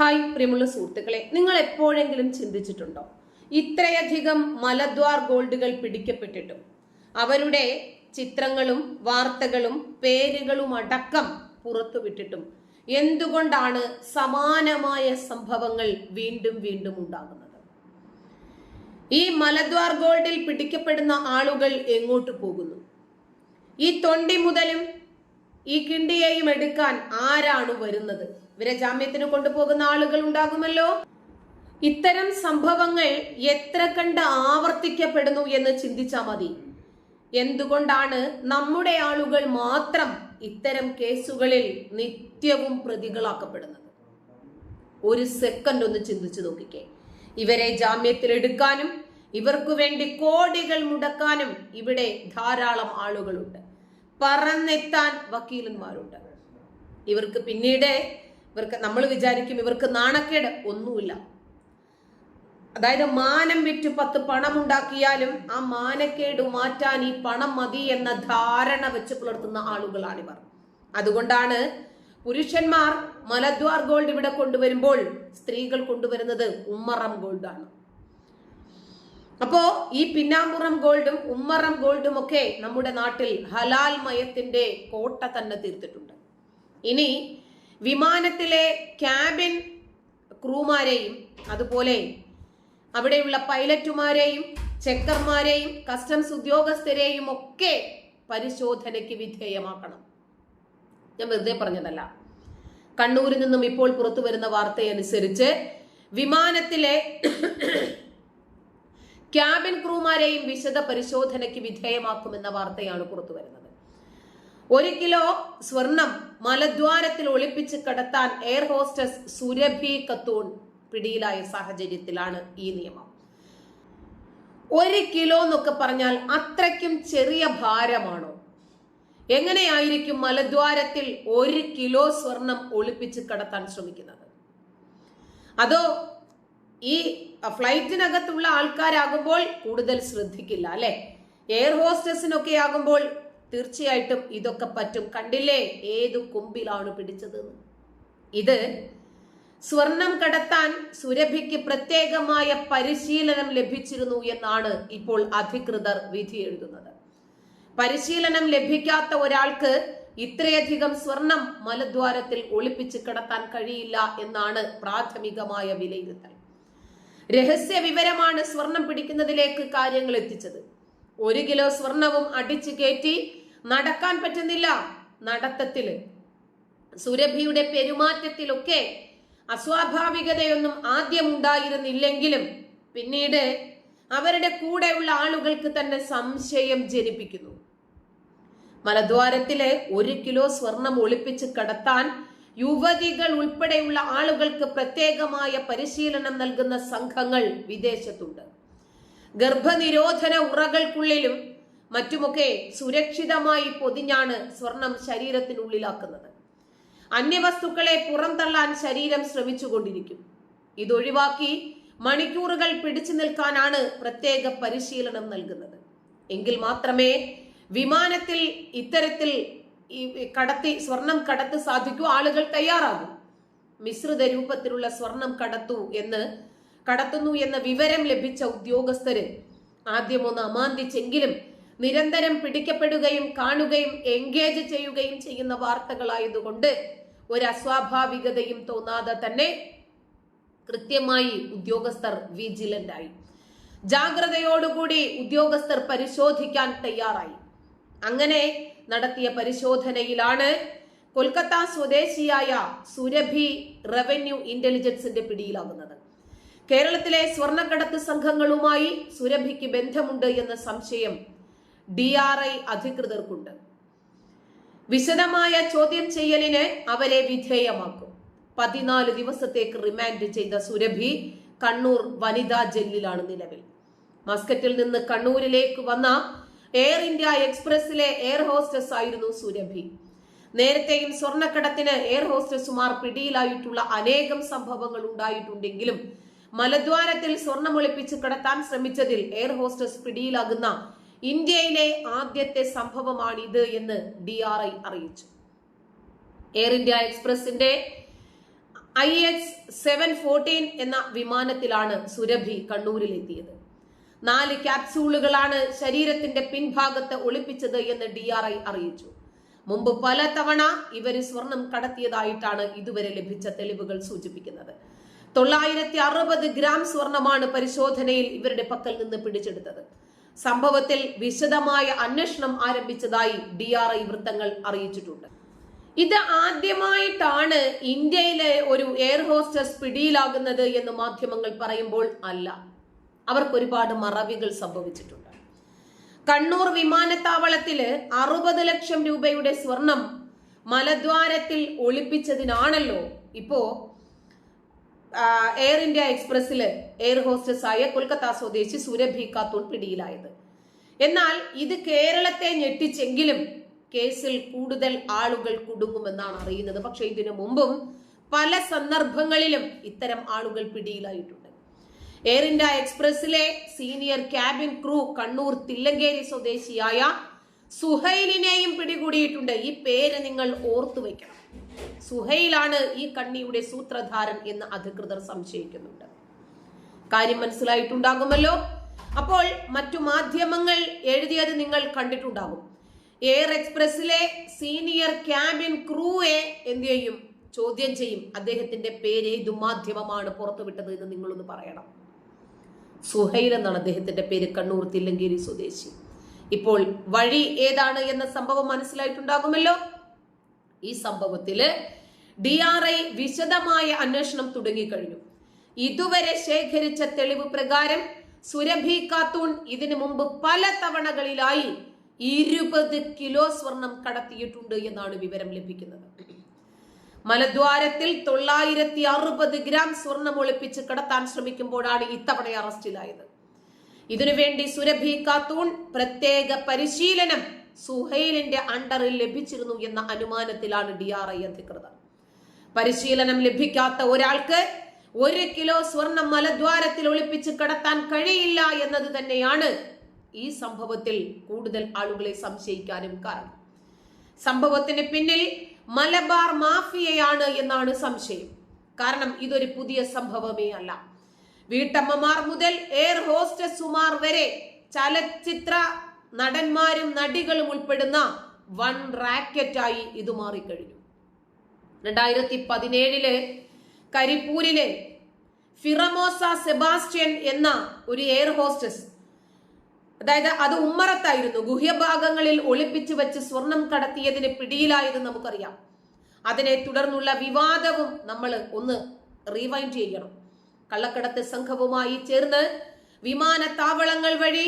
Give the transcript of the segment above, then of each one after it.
Hi പ്രിയമുള്ള സുഹൃത്തുക്കളെ നിങ്ങൾ എപ്പോഴെങ്കിലും ചിന്തിച്ചിട്ടുണ്ടോ? ഇത്രയധികം മലദ്വാർ ഗോൾഡുകൾ പിടിക്കപ്പെട്ടിട്ടും അവരുടെ ചിത്രങ്ങളും വാർത്തകളും പേരുകളും അടക്കം പുറത്തുവിട്ടിട്ടും എന്തുകൊണ്ടാണ് സമാനമായ സംഭവങ്ങൾ വീണ്ടും വീണ്ടും ഉണ്ടാകുന്നത്? ഈ മലദ്വാർ ഗോൾഡിൽ പിടിക്കപ്പെടുന്ന ആളുകൾ എങ്ങോട്ട് പോകുന്നു? ഈ തൊണ്ടി മുതലും ഈ കിണ്ടിയെയും എടുക്കാൻ ആരാണ് വരുന്നത്? ഇവരെ ജാമ്യത്തിന് കൊണ്ടുപോകുന്ന ആളുകൾ ഉണ്ടാകുമല്ലോ? ഇത്തരം സംഭവങ്ങൾ എത്ര കണ്ട് ആവർത്തിക്കപ്പെടുന്നു എന്ന് ചിന്തിച്ചാൽ മതി. എന്തുകൊണ്ടാണ് നമ്മുടെ ആളുകൾ മാത്രം ഇത്തരം കേസുകളിൽ നിത്യവും പ്രതികളാക്കപ്പെടുന്നത്? ഒരു സെക്കൻഡ് ഒന്ന് ചിന്തിച്ചു നോക്കിക്കേ. ഇവരെ ജാമ്യത്തിൽ എടുക്കാനും ഇവർക്കു വേണ്ടി കോടികൾ മുടക്കാനും ഇവിടെ ധാരാളം ആളുകളുണ്ട്. പറന്നെത്താൻ വക്കീലന്മാരുണ്ട്. ഇവർക്ക് പിന്നീട് ഇവർക്ക് നമ്മൾ വിചാരിക്കും ഇവർക്ക് നാണക്കേട് ഒന്നുമില്ല. അതായത് മാനം വിറ്റ് പത്ത് പണം ഉണ്ടാക്കിയാലും ആ മാനക്കേട് മാറ്റാൻ ഈ പണം മതി എന്ന ധാരണ വെച്ച് പുലർത്തുന്ന ആളുകളാണിവർ അതുകൊണ്ടാണ് പുരുഷന്മാർ മലദ്വാർ ഗോൾഡ് ഇവിടെ കൊണ്ടുവരുമ്പോൾ സ്ത്രീകൾ കൊണ്ടുവരുന്നത് ഉമ്മറം ഗോൾഡാണ് അപ്പോ ഈ പിന്നാമ്പുറം ഗോൾഡും ഉമ്മറം ഗോൾഡും ഒക്കെ നമ്മുടെ നാട്ടിൽ ഹലാൽ മയത്തിന്റെ കോട്ട തന്നെ തീർത്തിട്ടുണ്ട്. ഇനി വിമാനത്തിലെ ക്യാബിൻ ക്രൂമാരെയും അതുപോലെ അവിടെയുള്ള പൈലറ്റുമാരെയും ചെക്കർമാരെയും കസ്റ്റംസ് ഉദ്യോഗസ്ഥരെയും ഒക്കെ പരിശോധനയ്ക്ക് വിധേയമാക്കണം. ഞാൻ വെറുതെ പറഞ്ഞതല്ല. കണ്ണൂരിൽ നിന്നും ഇപ്പോൾ പുറത്തു വരുന്ന വാർത്തയനുസരിച്ച് വിമാനത്തിലെ ക്യാബിൻ ക്രൂമാരെയും വിശദ പരിശോധനയ്ക്ക് വിധേയമാക്കുമെന്ന വാർത്തയാണ് പുറത്തു വരുന്നത്. ഒരു കിലോ സ്വർണം മലദ്വാരത്തിൽ ഒളിപ്പിച്ച് കടത്താൻ എയർ ഹോസ്റ്റസ് സുരഭി കത്തൂൺ പിടിയിലായ സാഹചര്യത്തിലാണ് ഈ നിയമം. ഒരു കിലോ എന്നൊക്കെ പറഞ്ഞാൽ അത്രയ്ക്കും ചെറിയ ഭാരമാണോ? എങ്ങനെയായിരിക്കും മലദ്വാരത്തിൽ ഒരു കിലോ സ്വർണം ഒളിപ്പിച്ച് കടത്താൻ ശ്രമിക്കുന്നത്? അതോ ഈ ഫ്ലൈറ്റിനകത്തുള്ള ആൾക്കാരാകുമ്പോൾ കൂടുതൽ ശ്രദ്ധിക്കില്ല അല്ലെ? എയർ ഹോസ്റ്റസിനൊക്കെ ആകുമ്പോൾ തീർച്ചയായിട്ടും ഇതൊക്കെ പറ്റും. കണ്ടില്ലേ? ഏതു കുമ്പിലാണ് പിടിച്ചത് ഇത് സ്വർണം കടത്താൻ സുരഭിക്ക് പ്രത്യേകമായ പരിശീലനം ലഭിച്ചിരുന്നു എന്നാണ് ഇപ്പോൾ അധികൃതർ വിധി എഴുതുന്നത്. പരിശീലനം ലഭിക്കാത്ത ഒരാൾക്ക് ഇത്രയധികം സ്വർണം മലദ്വാരത്തിൽ ഒളിപ്പിച്ച് കടത്താൻ കഴിയില്ല എന്നാണ് പ്രാഥമികമായ വിലയിരുത്തൽ. രഹസ്യ വിവരമാണ് സ്വർണം പിടിക്കുന്നതിലേക്ക് കാര്യങ്ങൾ എത്തിച്ചത്. ഒരു കിലോ സ്വർണവും അടിച്ചു കയറ്റി നടക്കാൻ പറ്റുന്നില്ല. നടത്തത്തിൽ. സുരഭിയുടെ പെരുമാറ്റത്തിലൊക്കെ അസ്വാഭാവികതയൊന്നും ആദ്യം ഉണ്ടായിരുന്നില്ലെങ്കിലും പിന്നീട് അവരുടെ കൂടെയുള്ള ആളുകൾക്ക് തന്നെ സംശയം ജനിപ്പിക്കുന്നു. മലദ്വാരത്തിലെ ഒരു കിലോ സ്വർണം ഒളിപ്പിച്ച് കടത്താൻ യുവതികൾ ഉൾപ്പെടെയുള്ള ആളുകൾക്ക് പ്രത്യേകമായ പരിശീലനം നൽകുന്ന സംഘങ്ങൾ വിദേശത്തുണ്ട്. ഗർഭനിരോധന ഉറകൾക്കുള്ളിലും മറ്റുമൊക്കെ സുരക്ഷിതമായി പൊതിഞ്ഞാണ് സ്വർണം ശരീരത്തിനുള്ളിലാക്കുന്നത്. അന്യവസ്തുക്കളെ പുറന്തള്ളാൻ ശരീരം ശ്രമിച്ചുകൊണ്ടിരിക്കും. ഇതൊഴിവാക്കി മണിക്കൂറുകൾ പിടിച്ചു നിൽക്കാനാണ് പ്രത്യേക പരിശീലനം നൽകുന്നത്. എങ്കിൽ മാത്രമേ വിമാനത്തിൽ ഇത്തരത്തിൽ കടത്തി സ്വർണം കടത്ത് സാധിക്കൂ ആളുകൾ തയ്യാറാകും. മിശ്രിത രൂപത്തിലുള്ള സ്വർണം കടത്തു എന്ന് കടത്തുന്നു എന്ന വിവരം ലഭിച്ച ഉദ്യോഗസ്ഥര് ആദ്യമൊന്ന് അമാന്തിച്ചെങ്കിലും നിരന്തരം പിടിക്കപ്പെടുകയും കാണുകയും എൻഗേജ് ചെയ്യുകയും ചെയ്യുന്ന വാർത്തകളായതുകൊണ്ട് ഒരു അസ്വാഭാവികതയും തോന്നാതെ തന്നെ കൃത്യമായി ഉദ്യോഗസ്ഥർ വിജിലന്റ് ആയി ജാഗ്രതയോടുകൂടി ഉദ്യോഗസ്ഥർ പരിശോധിക്കാൻ തയ്യാറായി. അങ്ങനെ നടത്തിയ പരിശോധനയിലാണ് കൊൽക്കത്ത സ്വദേശിയായ സുരഭി റവന്യൂ ഇന്റലിജൻസിന്റെ പിടിയിലാകുന്നത്. കേരളത്തിലെ സ്വർണക്കടത്ത് സംഘങ്ങളുമായി സുരഭിക്ക് ബന്ധമുണ്ട് എന്ന സംശയം ഡി ആർ ഐ അധികൃതർക്കുണ്ട്. വിശദമായ ചോദ്യം ചെയ്യലിന് അവരെ വിധേയമാക്കും. പതിനാല് ദിവസത്തേക്ക് റിമാൻഡ് ചെയ്ത സുരഭി കണ്ണൂർ വനിതാ ജയിലിലാണ് നിലവിൽ. മസ്കറ്റിൽ നിന്ന് കണ്ണൂരിലേക്ക് വന്ന എയർ ഇന്ത്യ എക്സ്പ്രസിലെ എയർ ഹോസ്റ്റസ് ആയിരുന്നു സുരഭി. നേരത്തെയും സ്വർണക്കടത്തിന് എയർ ഹോസ്റ്റസുമാർ പിടിയിലായിട്ടുള്ള അനേകം സംഭവങ്ങൾ ഉണ്ടായിട്ടുണ്ടെങ്കിലും മലദ്വാരത്തിൽ സ്വർണം ഒളിപ്പിച്ച് കടത്താൻ ശ്രമിച്ചതിൽ എയർ ഹോസ്റ്റസ് പിടിയിലാകുന്ന ഇന്ത്യയിലെ ആദ്യത്തെ സംഭവമാണിത് എന്ന് ഡി ആർ ഐ അറിയിച്ചു. എയർ ഇന്ത്യ എക്സ്പ്രസിന്റെ ഐ എക്സ് സെവൻ ഫോർട്ടീൻ എന്ന വിമാനത്തിലാണ് സുരഭി കണ്ണൂരിലെത്തിയത്. നാല് ക്യാപ്സൂളുകളാണ് ശരീരത്തിന്റെ പിൻഭാഗത്ത് ഒളിപ്പിച്ചത് എന്ന് ഡി ആർ ഐ അറിയിച്ചു. മുമ്പ് പലതവണ ഇവർ സ്വർണം കടത്തിയതായിട്ടാണ് ഇതുവരെ ലഭിച്ച തെളിവുകൾ സൂചിപ്പിക്കുന്നത്. തൊള്ളായിരത്തി അറുപത് ഗ്രാം സ്വർണമാണ് പരിശോധനയിൽ ഇവരുടെ പക്കൽ നിന്ന് പിടിച്ചെടുത്തത്. സംഭവത്തിൽ വിശദമായ അന്വേഷണം ആരംഭിച്ചതായി ഡി ആർ ഐ വൃത്തങ്ങൾ അറിയിച്ചിട്ടുണ്ട്. ഇത് ആദ്യമായിട്ടാണ് ഇന്ത്യയിലെ ഒരു എയർ ഹോസ്റ്റസ് പിടിയിലാകുന്നത് എന്ന് മാധ്യമങ്ങൾ പറയുമ്പോൾ അല്ല. അവർക്ക് ഒരുപാട് മറവികൾ സംഭവിച്ചിട്ടുണ്ട്. കണ്ണൂർ വിമാനത്താവളത്തിൽ അറുപത് ലക്ഷം രൂപയുടെ സ്വർണം മലദ്വാരത്തിൽ ഒളിപ്പിച്ചതിനാണല്ലോ ഇപ്പോ എയർ ഇന്ത്യ എക്സ്പ്രസിൽ എയർ ഹോസ്റ്റസ് ആയ കൊൽക്കത്ത സ്വദേശി സുരഭി ഖാത്തൂൺ പിടിയിലായത്. എന്നാൽ ഇത് കേരളത്തെ ഞെട്ടിച്ചെങ്കിലും കേസിൽ കൂടുതൽ ആളുകൾ കുടുങ്ങുമെന്നാണ് അറിയുന്നത്. പക്ഷെ ഇതിനു മുമ്പും പല സന്ദർഭങ്ങളിലും ഇത്തരം ആളുകൾ പിടിയിലായിട്ടുണ്ട്. Air India എക്സ്പ്രസ്സിലെ senior cabin crew Kannur Thillankeri സ്വദേശിയായ സുഹൈലിനെയും പിടികൂടിയിട്ടുണ്ട്. ഈ പേര് നിങ്ങൾ ഓർത്തു വെക്കണം സുഹൈലാണ് ഈ കണ്ണിയുടെ സൂത്രധാരൻ എന്ന് അധികൃതർ സംശയിക്കുന്നുണ്ട്. കാര്യം മനസ്സിലായിട്ടുണ്ടാകുമല്ലോ? അപ്പോൾ മറ്റു മാധ്യമങ്ങൾ എഴുതിയത് നിങ്ങൾ കണ്ടിട്ടുണ്ടാകും. എയർ എക്സ്പ്രസിലെ സീനിയർ ക്യാബിൻ ക്രൂയെ എന്ത് ചെയ്യും ചോദ്യം ചെയ്യും. അദ്ദേഹത്തിന്റെ പേര് ഏതു മാധ്യമമാണ് പുറത്തുവിട്ടത് എന്ന് നിങ്ങളൊന്ന് പറയണം. സുഹൈൽ എന്നാണ് അദ്ദേഹത്തിന്റെ പേര് കണ്ണൂർ തില്ലങ്കേരി സ്വദേശി. ഇപ്പോൾ വഴി ഏതാണ് എന്ന സംഭവം മനസ്സിലായിട്ടുണ്ടാകുമല്ലോ? ഈ സംഭവത്തിൽ ഡി ആർ ഐ വിശദമായ അന്വേഷണം തുടങ്ങിക്കഴിഞ്ഞു. ഇതുവരെ ശേഖരിച്ച തെളിവ് പ്രകാരം സുരഭി ഖാത്തൂൺ ഇതിനു മുമ്പ് പല തവണകളിലായി ഇരുപത് കിലോ സ്വർണം കടത്തിയിട്ടുണ്ട് എന്നാണ് വിവരം ലഭിക്കുന്നത്. മലദ്വാരത്തിൽ തൊള്ളായിരത്തി അറുപത് ഗ്രാം സ്വർണം ഒളിപ്പിച്ച് കടത്താൻ ശ്രമിക്കുമ്പോഴാണ് ഇത്തവണ അറസ്റ്റിലായത്. ഇതിനുവേണ്ടി സുരഭി ഖാത്തൂൺ പ്രത്യേക പരിശീലനം സുഹൈലിന്റെ അണ്ടറിൽ ലഭിച്ചിരുന്നു എന്ന അനുമാനത്തിലാണ് ഡി ആർ ഐ അധികൃതർ. പരിശീലനം ലഭിക്കാത്ത ഒരാൾക്ക് ഒരു കിലോ സ്വർണം മലദ്വാരത്തിൽ ഒളിപ്പിച്ച് കടത്താൻ കഴിയില്ല എന്നത് തന്നെയാണ് ഈ സംഭവത്തിൽ കൂടുതൽ ആളുകളെ സംശയിക്കാനും കാരണം. സംഭവത്തിന് പിന്നിൽ മലബാർ മാഫിയയാണ് എന്നാണ് സംശയം. കാരണം ഇതൊരു പുതിയ സംഭവമേ അല്ല. വീട്ടമ്മമാർ മുതൽ എയർ ഹോസ്റ്റസുമാർ വരെ ചലച്ചിത്ര നടന്മാരും നടികളും ഉൾപ്പെടുന്ന വൺ റാക്കറ്റായി ഇത് മാറിക്കഴിഞ്ഞു. രണ്ടായിരത്തി പതിനേഴിലെ കരിപ്പൂരിലെ ഫിറമോസ സെബാസ്റ്റ്യൻ എന്ന ഒരു എയർ ഹോസ്റ്റസ് അതായത് അത് ഉമ്മറത്തായിരുന്നു ഗുഹ്യഭാഗങ്ങളിൽ ഒളിപ്പിച്ചു വെച്ച് സ്വർണം കടത്തിയതിന് പിടിയിലായത് നമുക്കറിയാം. അതിനെ തുടർന്നുള്ള വിവാദവും നമ്മൾ ഒന്ന് റീവൈൻഡ് ചെയ്യണം. കള്ളക്കടത്ത് സംഘവുമായി ചേർന്ന് വിമാനത്താവളങ്ങൾ വഴി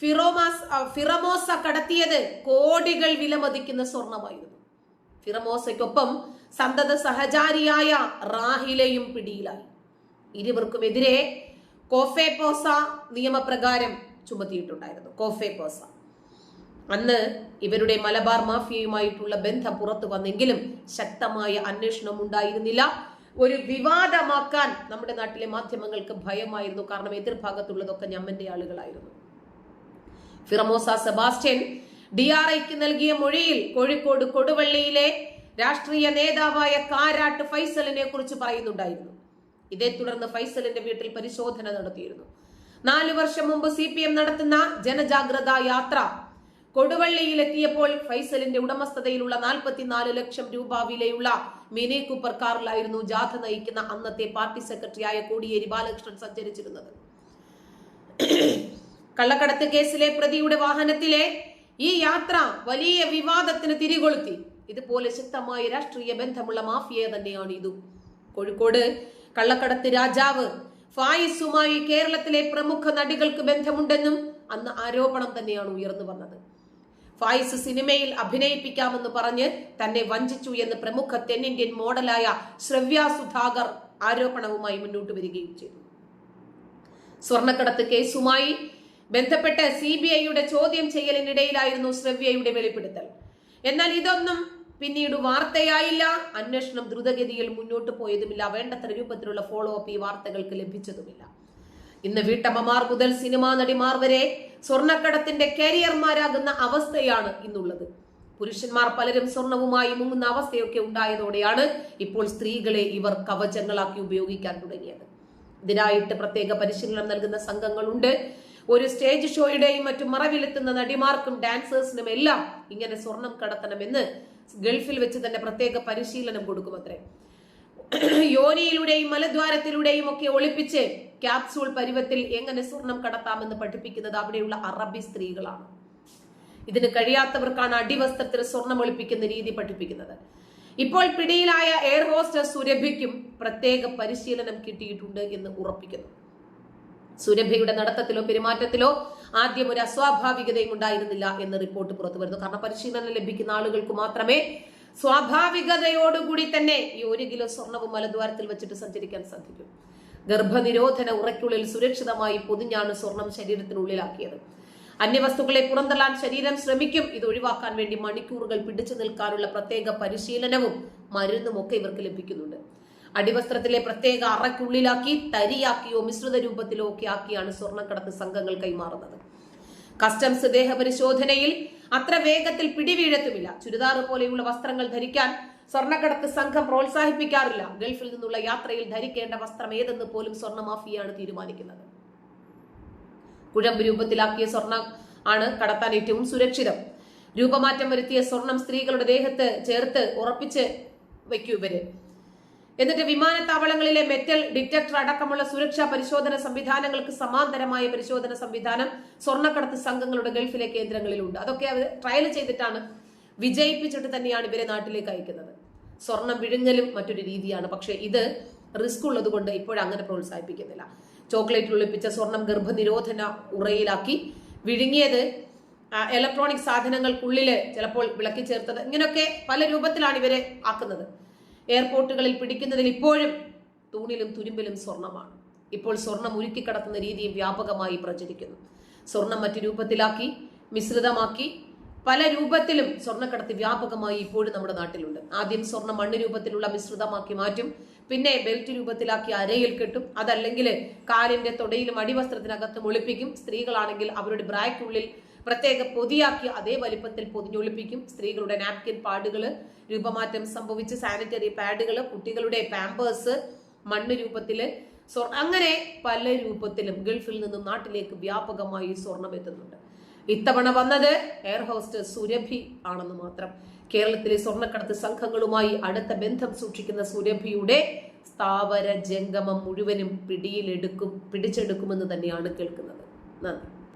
ഫിറോമാസ് ഫിറമോസ കടത്തിയത് കോടികൾ വിലമതിക്കുന്ന സ്വർണമായിരുന്നു. ഫിറമോസയ്ക്കൊപ്പം സന്തത സഹചാരിയായ റാഹിലയും പിടിയിലായി. ഇരുവർക്കുമെതിരെ കോഫേപോസ നിയമപ്രകാരം ചുമത്തിയിട്ടുണ്ടായിരുന്നു. കോഫേപോസ. അന്ന് ഇവരുടെ മലബാർ മാഫിയയുമായിട്ടുള്ള ബന്ധം പുറത്തു വന്നെങ്കിലും ശക്തമായ അന്വേഷണം ഉണ്ടായിരുന്നില്ല. ഒരു വിവാദമാക്കാൻ നമ്മുടെ നാട്ടിലെ മാധ്യമങ്ങൾക്ക് ഭയമായിരുന്നു. കാരണം എതിർഭാഗത്തുള്ളതൊക്കെ ഞമ്മന്റെ ആളുകളായിരുന്നു. ഫിറമോസ സെബാസ്റ്റ്യൻ ഡി ആർ ഐക്ക് നൽകിയ മൊഴിയിൽ കോഴിക്കോട് കൊടുവള്ളിയിലെ രാഷ്ട്രീയ നേതാവായ കാരാട്ട് ഫൈസലിനെ കുറിച്ച് പറയുന്നുണ്ടായിരുന്നു. ഇതേ തുടർന്ന് ഫൈസലിന്റെ വീട്ടിൽ പരിശോധന നടത്തിയിരുന്നു. നാലു വർഷം മുമ്പ് സി പി എം നടത്തുന്ന ജനജാഗ്രത യാത്ര കൊടുവള്ളിയിലെത്തിയപ്പോൾ ഫൈസലിന്റെ ഉടമസ്ഥതയിലുള്ള നാൽപ്പത്തിനാല് ലക്ഷം രൂപ വിലയുള്ള മിനി കൂപ്പർ കാറിലായിരുന്നു ജാഥ നയിക്കുന്ന അന്നത്തെ പാർട്ടി സെക്രട്ടറിയായ കോടിയേരി ബാലകൃഷ്ണൻ സഞ്ചരിച്ചിരുന്നത്. കള്ളക്കടത്ത് കേസിലെ പ്രതിയുടെ വാഹനത്തിലെ ഈ യാത്ര വലിയ വിവാദത്തിന് തിരികൊളുത്തി. ഇതുപോലെ ശക്തമായ രാഷ്ട്രീയ ബന്ധമുള്ള മാഫിയ തന്നെയാണ് ഇതും. കോഴിക്കോട് കള്ളക്കടത്ത് രാജാവ് ഫായിസുമായി കേരളത്തിലെ പ്രമുഖ നടികൾക്ക് ബന്ധമുണ്ടെന്നും അന്ന് ആരോപണം തന്നെയാണ് ഉയർന്നു വന്നത്. ഫായിസ് സിനിമയിൽ അഭിനയിപ്പിക്കാമെന്ന് പറഞ്ഞ് തന്നെ വഞ്ചിച്ചു എന്ന് പ്രമുഖ തെന്നിന്ത്യൻ മോഡലായ ശ്രവ്യ സുധാകർ ആരോപണവുമായി മുന്നോട്ട് വരികയും ചെയ്തു. സ്വർണക്കടത്ത് കേസുമായി ബന്ധപ്പെട്ട് സി ബി ഐയുടെ ചോദ്യം ചെയ്യലിനിടയിലായിരുന്നു ശ്രവ്യയുടെ വെളിപ്പെടുത്തൽ. എന്നാൽ ഇതൊന്നും പിന്നീട് വാർത്തയായില്ല. അന്വേഷണം ദ്രുതഗതിയിൽ മുന്നോട്ട് പോയതുമില്ല. വേണ്ടത്ര രൂപത്തിലുള്ള ഫോളോ അപ്പ് ഈ വാർത്തകൾക്ക് ലഭിച്ചതുമില്ല. ഇന്ന് വീട്ടമ്മമാർ മുതൽ സിനിമാ നടിമാർ വരെ സ്വർണക്കടത്തിന്റെ കരിയർമാരാകുന്ന അവസ്ഥയാണ് ഇന്നുള്ളത്. പുരുഷന്മാർ പലരും സ്വർണവുമായി മുങ്ങുന്ന അവസ്ഥയൊക്കെ ഉണ്ടായതോടെയാണ് ഇപ്പോൾ സ്ത്രീകളെ ഇവർ കവചങ്ങളാക്കി ഉപയോഗിക്കാൻ തുടങ്ങിയത്. ഇതിനായിട്ട് പ്രത്യേക പരിശീലനം നൽകുന്ന സംഘങ്ങളുണ്ട്. ഒരു സ്റ്റേജ് ഷോയുടെയും മറ്റും മറവിലെത്തുന്ന നടിമാർക്കും ഡാൻസേഴ്സിനും എല്ലാം ഇങ്ങനെ സ്വർണം കടത്തണമെന്ന് ഗൾഫിൽ വെച്ച് തന്നെ പ്രത്യേക പരിശീലനം കൊടുക്കുമത്രേ. യോനിയിലൂടെയും മലദ്വാരത്തിലൂടെയും ഒക്കെ ഒളിപ്പിച്ച് ക്യാപ്സൂൾ പരുവത്തിൽ എങ്ങനെ സ്വർണം കടത്താമെന്ന് പഠിപ്പിക്കുന്നത് അവിടെയുള്ള അറബി സ്ത്രീകളാണ്. ഇതിന് കഴിയാത്തവർക്കാണ് അടിവസ്ത്രത്തിൽ സ്വർണം ഒളിപ്പിക്കുന്ന രീതി പഠിപ്പിക്കുന്നത്. ഇപ്പോൾ പിടിയിലായ എയർ ഹോസ്റ്റസ് സുരഭിക്കും പ്രത്യേക പരിശീലനം കിട്ടിയിട്ടുണ്ട് എന്ന് ഉറപ്പിക്കുന്നു. സുരഭയുടെ നടത്തത്തിലോ പെരുമാറ്റത്തിലോ ആദ്യം ഒരു അസ്വാഭാവികതയും ഉണ്ടായിരുന്നില്ല എന്ന് റിപ്പോർട്ട് പുറത്തു വരുന്നു. കാരണം പരിശീലനം ലഭിക്കുന്ന ആളുകൾക്ക് മാത്രമേ സ്വാഭാവികതയോടുകൂടി തന്നെ ഈ ഒരു കിലോ സ്വർണവും മലദ്വാരത്തിൽ വെച്ചിട്ട് സഞ്ചരിക്കാൻ സാധിക്കും. ഗർഭനിരോധന ഉറയ്ക്കുള്ളിൽ സുരക്ഷിതമായി പൊതിഞ്ഞാണ് സ്വർണം ശരീരത്തിനുള്ളിലാക്കിയത്. അന്യവസ്തുക്കളെ പുറന്തള്ളാൻ ശരീരം ശ്രമിക്കും. ഇത് ഒഴിവാക്കാൻ വേണ്ടി മണിക്കൂറുകൾ പിടിച്ചു നിൽക്കാനുള്ള പ്രത്യേക പരിശീലനവും മരുന്നും ഒക്കെ ഇവർക്ക് ലഭിക്കുന്നുണ്ട്. അടിവസ്ത്രത്തിലെ പ്രത്യേക അറയ്ക്കുള്ളിലാക്കി തരിയാക്കിയോ മിശ്രിത രൂപത്തിലോ ഒക്കെ ആക്കിയാണ് സ്വർണക്കടത്ത് സംഘങ്ങൾ കൈമാറുന്നത്. കസ്റ്റംസ് ദേഹപരിശോധനയിൽ അത്ര വേഗത്തിൽ പിടിവീഴത്തുമില്ല. ചുരിദാർ പോലെയുള്ള വസ്ത്രങ്ങൾ ധരിക്കാൻ സ്വർണക്കടത്ത് സംഘം പ്രോത്സാഹിപ്പിക്കാറില്ല. ഗൾഫിൽ നിന്നുള്ള യാത്രയിൽ ധരിക്കേണ്ട വസ്ത്രം ഏതെന്ന് പോലും സ്വർണ മാഫിയാണ് തീരുമാനിക്കുന്നത്. കുഴമ്പ് രൂപത്തിലാക്കിയ സ്വർണം ആണ് കടത്താൻ ഏറ്റവും സുരക്ഷിതം. രൂപമാറ്റം വരുത്തിയ സ്വർണം സ്ത്രീകളുടെ ദേഹത്ത് ചേർത്ത് ഉറപ്പിച്ച് വയ്ക്കൂ ഇവർ. എന്നിട്ട് വിമാനത്താവളങ്ങളിലെ മെറ്റൽ ഡിറ്റക്ടർ അടക്കമുള്ള സുരക്ഷാ പരിശോധന സംവിധാനങ്ങൾക്ക് സമാന്തരമായ പരിശോധന സംവിധാനം സ്വർണക്കടത്ത് സംഘങ്ങളുടെ ഗൾഫിലെ കേന്ദ്രങ്ങളിലുണ്ട്. അതൊക്കെ അവർ ട്രയൽ ചെയ്തിട്ടാണ് വിജയിപ്പിച്ചിട്ട് തന്നെയാണ് ഇവരെ നാട്ടിലേക്ക് അയക്കുന്നത്. സ്വർണം വിഴുങ്ങലും മറ്റൊരു രീതിയാണ്. പക്ഷേ ഇത് റിസ്ക് ഉള്ളത് കൊണ്ട് ഇപ്പോഴങ്ങനെ പ്രോത്സാഹിപ്പിക്കുന്നില്ല. ചോക്ലേറ്റ് ഒളിപ്പിച്ച സ്വർണം ഗർഭനിരോധന ഉറയിലാക്കി. വിഴുങ്ങിയത് ഇലക്ട്രോണിക് സാധനങ്ങൾക്കുള്ളിൽ ചിലപ്പോൾ വിളക്കി ചേർത്തത്. ഇങ്ങനെയൊക്കെ പല രൂപത്തിലാണ് ഇവരെ ആക്കുന്നത്. എയർപോർട്ടുകളിൽ പിടിക്കുന്നതിൽ ഇപ്പോഴും തൂണിലും തുരുമ്പിലും സ്വർണമാണ്. ഇപ്പോൾ സ്വർണം ഉരുക്കി കടത്തുന്ന രീതിയും വ്യാപകമായി പ്രചരിക്കുന്നു. സ്വർണം മറ്റു രൂപത്തിലാക്കി മിശ്രിതമാക്കി പല രൂപത്തിലും സ്വർണക്കടത്ത് വ്യാപകമായി ഇപ്പോഴും നമ്മുടെ നാട്ടിലുണ്ട്. ആദ്യം സ്വർണം മണ്ണ് രൂപത്തിലുള്ള മിശ്രിതമാക്കി മാറ്റും പിന്നെ ബെൽറ്റ് രൂപത്തിലാക്കി അരയിൽ കെട്ടും അതല്ലെങ്കിൽ കാലിന്റെ തൊടയിലും അടിവസ്ത്രത്തിനകത്തും ഒളിപ്പിക്കും. സ്ത്രീകളാണെങ്കിൽ അവരുടെ ബ്രായ്ക്കുള്ളിൽ പ്രത്യേക പൊതിയാക്കി അതേ വലിപ്പത്തിൽ പൊതിഞ്ഞൊളിപ്പിക്കും. സ്ത്രീകളുടെ നാപ്കിൻ പാഡുകൾ രൂപമാറ്റം സംഭവിച്ച് സാനിറ്ററി പാഡുകൾ കുട്ടികളുടെ പാമ്പേഴ്സ് മണ്ണ് രൂപത്തിൽ അങ്ങനെ പല രൂപത്തിലും ഗൾഫിൽ നിന്നും നാട്ടിലേക്ക് വ്യാപകമായി സ്വർണം എത്തുന്നുണ്ട്. ഇത്തവണ വന്നത് എയർ ഹോസ്റ്റ് സുരഭി ആണെന്ന് മാത്രം. കേരളത്തിലെ സ്വർണക്കടത്ത് സംഘങ്ങളുമായി അടുത്ത ബന്ധം സൂക്ഷിക്കുന്ന സുരഭിയുടെ സ്ഥാവര ജംഗമം മുഴുവനും പിടിയിലെടുക്കും പിടിച്ചെടുക്കുമെന്ന് തന്നെയാണ് കേൾക്കുന്നത്. നന്ദി.